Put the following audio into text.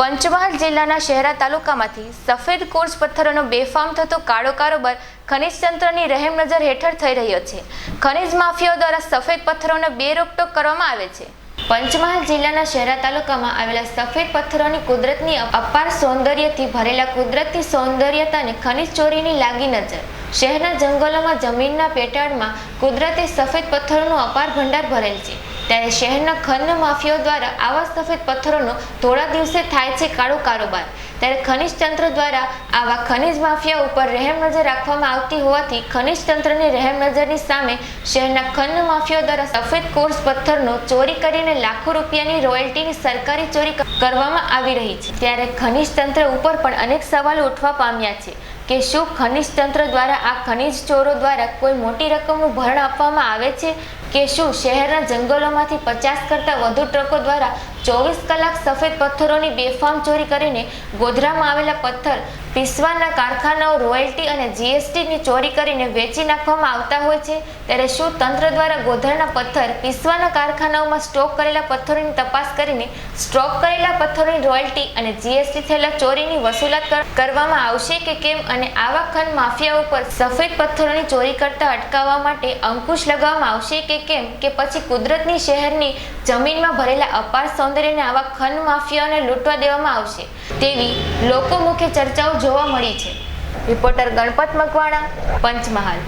પંચમહાલ જિલ્લાના શહેરા તાલુકામાંથી સફેદ કોર્સ પથ્થરોનો બેફામ થતો કાળો કારોબાર ખનિજ તંત્રની રહેમ નજર હેઠળ થઈ રહ્યો છે. ખનિજ માફિયાઓ દ્વારા સફેદ પથ્થરોનો બે રોકટોક કરવામાં આવે છે. પંચમહાલ જિલ્લાના શહેરા તાલુકામાં આવેલા સફેદ પથ્થરોની કુદરતની અપાર સૌંદર્યથી ભરેલા કુદરતી સૌંદર્યતાને ખનિજ ચોરીની લાગી નજર. શહેરના જંગલોમાં, જમીનના પેટાળમાં કુદરતી સફેદ પથ્થરોનો અપાર ભંડાર ભરેલ છે. ત્યારે શહેરના ખનન માફિયાઓ દ્વારા આવા સફેદ પથ્થરોનો થોડા દિવસે થાય છે કાળો કારોબાર. ત્યારે ખનિજ તંત્ર દ્વારા આવા ખનિજ માફિયા ઉપર રહેમ નજર રાખવામાં આવતી હોવાથી ખનિજ તંત્રની રહેમ નજરની સામે શહેરના ખન માફિયાઓ દ્વારા સફેદ કોર્સ પથ્થરનો ચોરી કરીને લાખો રૂપિયાની રોયલ્ટીની સરકારી ચોરી કરવામાં આવી રહી છે. ત્યારે ખનિજ તંત્ર ઉપર પણ અનેક સવાલો ઉઠવા પામ્યા છે કે શું ખનિજ તંત્ર દ્વારા આ ખનિજ ચોરો દ્વારા કોઈ મોટી રકમનું ભરણ આપવામાં આવે છે? કે શું શહેરના જંગલોમાંથી પચાસ કરતાં વધુ ટ્રકો દ્વારા ચોવીસ કલાક સફેદ પથ્થરોની બેફામ ચોરી કરીને ગોધરામાં આવેલા પથ્થર પીસવાના કારખાનાઓ, રોયલ્ટી અને જીએસટીની ચોરી કરીને વેચી નાખવામાં આવતા હોય છે, ત્યારે શું તંત્ર દ્વારા ગોધરાના પથ્થર પીસવાના કારખાનાઓમાં સ્ટોક કરેલા પથ્થરોની તપાસ કરીને સ્ટોક કરેલા પથ્થરોની રોયલ્ટી અને જીએસટી થયેલા ચોરીની વસૂલાત કરવામાં આવશે કે કેમ અને આવા ખંડ માફિયા ઉપર સફેદ પથ્થરોની ચોરી કરતા અટકાવવા માટે અંકુશ લગાવવામાં આવશે કે કેમ કે પછી કુદરતની શહેરની જમીનમાં ભરેલા અપાર સૌંદર્યને આવા ખંડ માફિયાઓને લૂંટવા દેવામાં આવશે. તેવી લોકો મુખ્ય ચર્ચાઓ જોવા મળી છે. રિપોર્ટર ગણપત મકવાણા પંચમહાલ.